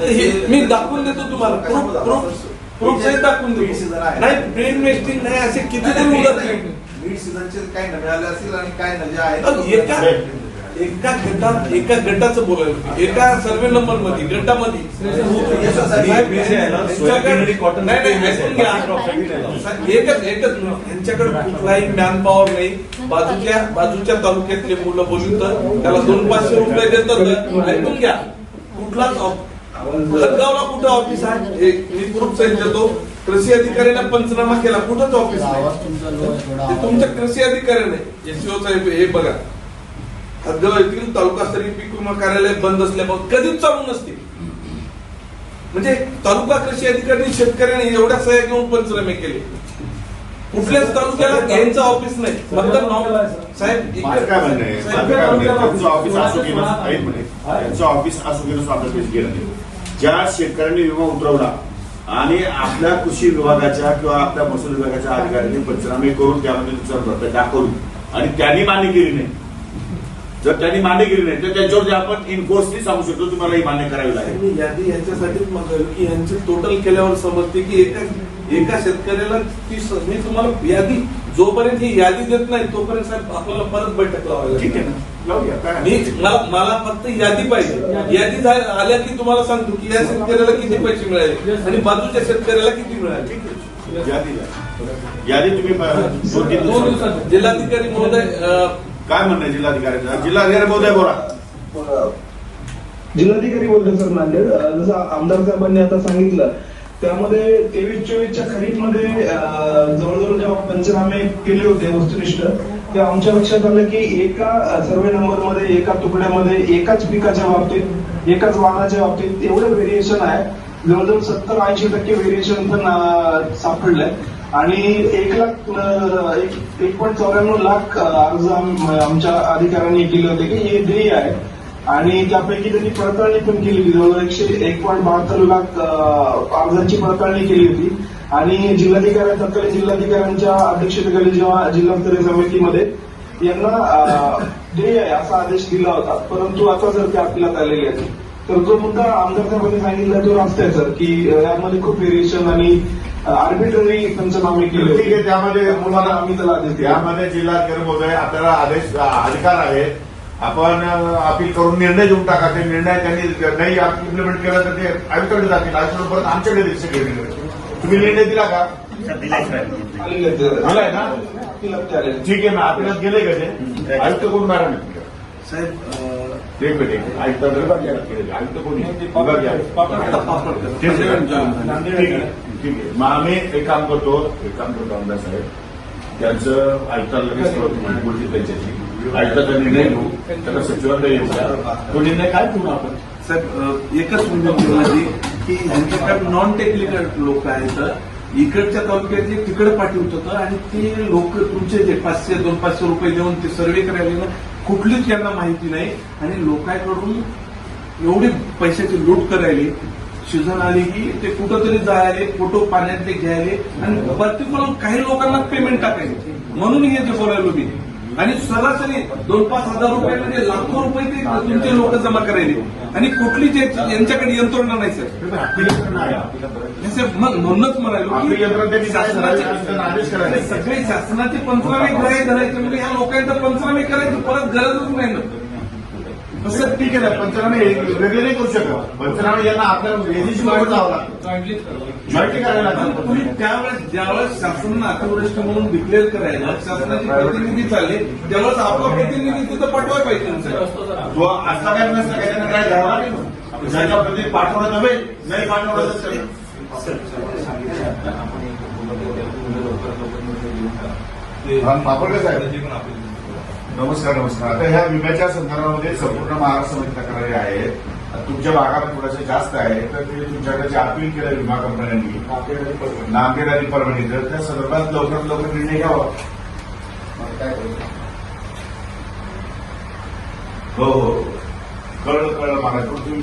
हे मी दाखवून देतो तुम्हाला. प्रूफ प्रूफ प्रूफ सहित दाखवून देतो. नाही ब्रेन वेस्टिंग नाही असे कितीतरी उदाहरण मिड सीझनचे काही न मिळाले असतील आणि काही न जे अहो, आहेत एका गटात एका गटाचं बोलायला एका सर्वे नंबरमध्ये गटामध्ये एकच एकच यांच्याकडे कुठलाही मॅन पॉवर नाही. बाजूच्या बाजूच्या तालुक्यातले मुलं बोलू तर त्याला दोन पाचशे रुपये देतात. ऐकून घ्या. कुठलाच ऑफ- हदगावला कुठं ऑफिस आहे? मी प्रूफ सहित देतो कृषी अधिकाऱ्याने पंचनामा केला. कुठंच ऑफिस नाही. आवाज तुमचा लो आहे तुमच्या कृषी अधिकाऱ्याने एसओ साहेब हे बघा. हदगाव येथील तालुकास्तरीय पीक विमा कार्यालय बंद असल्यामुळे कधीच चालू नसते. म्हणजे तालुका कृषी अधिकारी शेतकऱ्याने एवढ्या सह्या घेऊन पंचनामे केले. कुठल्याच तालुक्याला यांचं ऑफिस नाही. मतदार साहेब माझं काय म्हणणं आहे? माझं काय म्हणणं आहे? त्यांचं ऑफिस असो म्हणे त्यांचं ऑफिस असो नाही. ज्या शेतकऱ्यांनी विमा उतरवला आणि आपल्या कृषी विभागाच्या किंवा आपल्या महसूल विभागाच्या अधिकाऱ्यांनी पंचनामे करून त्यामध्ये नुकसान भरपाई दाखवली आणि त्यांनी मान्य केली नाही. जर त्यांनी मान्य केली नाही तर त्यांच्यावरती आपण इनकोर्सनी सांगू शकतो तुम्हाला ही मान्य करावी लागेल. यादी यांच्यासाठीच म्हणतोय की यांचे टोटल केल्यावर समजते की एका एका शेतकऱ्याला ती मी तुम्हाला यादी जोपर्यंत ही यादी देत नाही तोपर्यंत साहेब आपल्याला परत बैठक लावायला ठीक आहे ना? मी मला मला फक्त यादी पाहिजे. यादी आल्या की तुम्हाला सांगतो की या शेतकऱ्याला किती पैसे मिळाले आणि बाजूच्या शेतकऱ्याला किती मिळाले. ठीक आहे. यादी तुम्ही दोन दिवसात जिल्हाधिकारी महोदय काय म्हणणं आहे जिल्हाधिकाऱ्याचं जिल्हाधिकारी महोदय बोला. जिल्हाधिकारी बोलतो सर नांदेड जसं आमदार साहेबांनी आता सांगितलं त्यामध्ये तेवीस चोवीसच्या खरीपमध्ये जवळजवळ जेव्हा पंचनामे केले होते वस्तुनिष्ठ तेव्हा आमच्या लक्षात आलं की एका सर्वे नंबरमध्ये एका तुकड्यामध्ये एकाच पिकाच्या बाबतीत एकाच वाहनाच्या बाबतीत एवढं व्हेरिएशन आहे. जवळजवळ सत्तर ऐंशी टक्के व्हेरिएशन पण सापडलंय. आणि एक लाख एक एक पॉईंट चौऱ्याण्णव लाख अर्ज आमच्या अधिकाऱ्यांनी केले होते की हे ध्येय आहे. आणि त्यापैकी त्यांनी पडताळणी पण केली जवळजवळ एकशे एक पॉईंट बहात्तर लाख अर्जांची पडताळणी केली होती. आणि जिल्हाधिकारी तत्कालीन जिल्हाधिकाऱ्यांच्या अध्यक्षतेखाली जेव्हा जिल्हास्तरीय समितीमध्ये यांना ध्येय आहे असा आदेश दिला होता. परंतु आता जर ते आपल्यात आलेले आहेत तर जो मुद्दा आमदार साहेबांनी सांगितला तो रास्त आहे सर की यामध्ये खूप व्हेरिएशन आणि आर्बिट्ररी पंचनामे केले ठीक आहे त्यामध्ये तुम्हाला आम्ही त्याला आदेश दिला. त्यामध्ये जिल्हाधिकारी महोदय आपल्याला आदेश अधिकार आहे आपण अपील करून निर्णय देऊन टाका. ते निर्णय त्यांनी नाही इम्प्लिमेंट केला तर ते आयुक्ताकडे जातील. आयुक्त परत आमच्याकडे निर्णय. तुम्ही निर्णय दिला का. दिलाय ना. ठीक आहे ना? आपल्याला गेले का ते? आयुक्त कोण मॅडम? साहेब एक मिनिट आयुक्त आयुक्त कोणी ठीक आहे. मग आम्ही एक काम करतो. एक काम करतो आमदार साहेब. त्यांचं आयुक्ताला लगेच कळवतो. बोलतील त्यांच्याशी. आयुक्ताचा निर्णय घेऊ त्याला सचिवालय येऊ तो निर्णय काय घेऊ आपण? साहेब एकच म्हणजे विनंती माझी की ह्यांच्याकडे नॉन टेक्निकल लोक आहेत. इकडच्या तालुक्यातले तिकडे पाठवत आणि ते लोक तुमचे जे पाचशे दोन पाचशे रुपये देऊन ते सर्वे करायला ना कुठलीच त्यांना माहिती नाही. आणि लोकांकडून एवढी पैशाची लूट करायली सीझन आली की ते कुठंतरी जायले फोटो पाण्यातले घ्यायले आणि पर्टिक्युलर काही लोकांना पेमेंट टाकायचे. म्हणून हे जे बोलायलो मी. आणि सरासरी दोन पाच हजार रुपये म्हणजे लाखो रुपये ते तुमचे लोक जमा करायले आणि कुठलीच याची- यांच्याकडे यंत्रणा नाही सर मग म्हणूनच म्हणालो करायचं? करायचे. सगळे शासनाचे पंचनामे ग्राह्य धरायचे म्हणजे या लोकांचं पंचनामे करायची परत गरजच नाही ना तसं ठीक आहे ना पंचनामे वेगळे नाही करू शकत. पंचनामे यांना आपल्या एजन्सी बरोबर जावं लागतं. जॉईंटली करायला लागतं तुम्ही त्यावेळेस ज्यावेळेस शासनानं अतिवृष्टी म्हणून डिक्लेअर करायला शासनाचे प्रतिनिधी चालले त्यावेळेस आपला प्रतिनिधी तिथं पाठवायला पाहिजे. तो असला काय नसला काय त्यांना काय घ्यावं लागेल ना. ज्याच्या प्रति पाठवणं नव्हे नाही पाठवलं तर पापडकर साहेब. नमस्कार नमस्कार. आता ह्या विम्याच्या संदर्भामध्ये संपूर्ण महाराष्ट्रामध्ये तक्रारी आहेत. तुमच्या भागात थोडंसं जास्त आहे तर ते तुमच्याकडे जे अपील केलं विमा कंपन्यांनी नांदेड आणि परभणी. तर त्या संदर्भात लवकरात लवकर निर्णय घ्यावा. हो हो. कळलं कळलं मला. तुम्ही